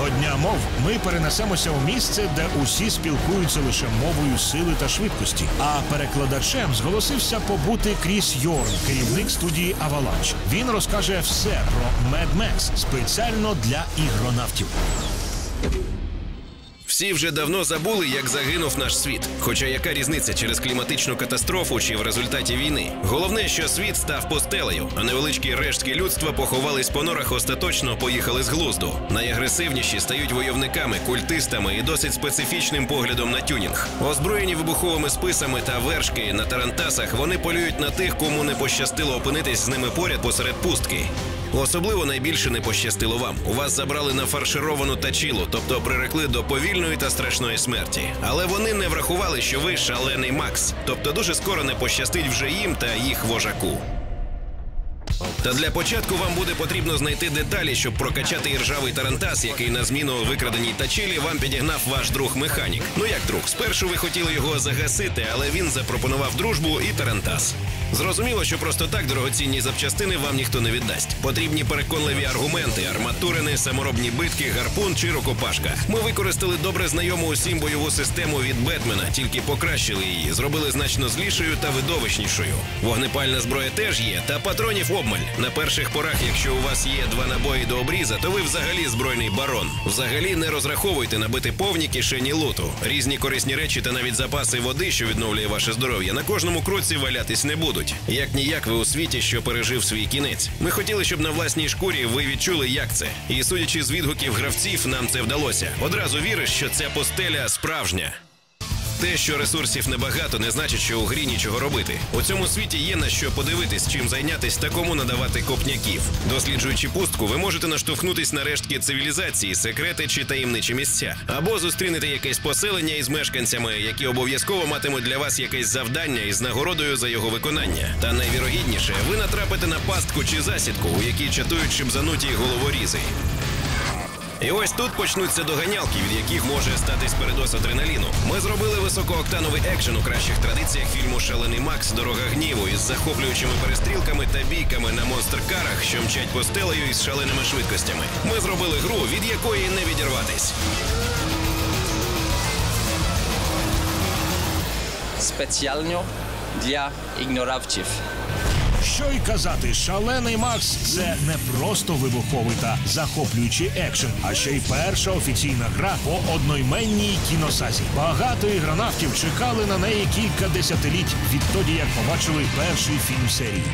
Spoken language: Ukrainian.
До дня мов ми перенесемося у місце, де усі спілкуються лише мовою сили та швидкості. А перекладачем зголосився побути Кріс Йорн, керівник студії Аваланч. Він розкаже все про Mad Max спеціально для ігронавтів. Всі вже давно забули, як загинув наш світ. Хоча яка різниця через кліматичну катастрофу чи в результаті війни? Головне, що світ став постелею, а невеличкі рештки людства поховались по норах, остаточно поїхали з глузду. Найагресивніші стають войовниками, культистами і досить специфічним поглядом на тюнінг. Озброєні вибуховими списами та вершки на тарантасах, вони полюють на тих, кому не пощастило опинитись з ними поряд посеред пустки. Особливо найбільше не пощастило вам. У вас забрали нафаршировану тачілу, тобто прирекли до повільної та страшної смерті. Але вони не врахували, що ви шалений Макс. Тобто дуже скоро не пощастить вже їм та їх вожаку. Та для початку вам буде потрібно знайти деталі, щоб прокачати іржавий тарантас, який на зміну викраденій тачілі вам підігнав ваш друг механік. Ну як друг, спершу ви хотіли його загасити, але він запропонував дружбу і тарантас. Зрозуміло, що просто так дорогоцінні запчастини вам ніхто не віддасть. Потрібні переконливі аргументи, арматурини, саморобні битки, гарпун чи рукопашка. Ми використали добре знайому усім бойову систему від Бетмена, тільки покращили її, зробили значно злішою та видовищнішою. Вогнепальна зброя теж є, та патронів обмаль. На перших порах, якщо у вас є два набої до обріза, то ви взагалі збройний барон. Взагалі не розраховуйте набити повні кишені луту. Різні корисні речі та навіть запаси води, що відновлює ваше здоров'я, на кожному кроці валятись не будуть. Як ніяк ви у світі, що пережив свій кінець. Ми хотіли, щоб на власній шкурі ви відчули, як це. І судячи з відгуків гравців, нам це вдалося. Одразу віриш, що ця постеля справжня. Те, що ресурсів небагато, не значить, що у грі нічого робити. У цьому світі є на що подивитись, чим зайнятись та кому надавати копняків. Досліджуючи пустку, ви можете наштовхнутись на рештки цивілізації, секрети чи таємничі місця, або зустрінете якесь поселення із мешканцями, які обов'язково матимуть для вас якесь завдання із нагородою за його виконання. Та найвірогідніше, ви натрапите на пастку чи засідку, у якій чатують шибзануті головорізи. І ось тут почнуться доганялки, від яких може статись передос адреналіну. Ми зробили високооктановий екшен у кращих традиціях фільму Шалений Макс Дорога гніву із захоплюючими перестрілками та бійками на монстр-карах, що мчать по стелею із шаленими швидкостями. Ми зробили гру, від якої не відірватись. спеціально для ігноравців. Що й казати, шалений Макс це не просто вибуховий та захоплюючий екшен, а ще й перша офіційна гра по одноіменній кіносазі. Багато ігронавтів чекали на неї кілька десятиліть відтоді, як побачили перший фільм серії.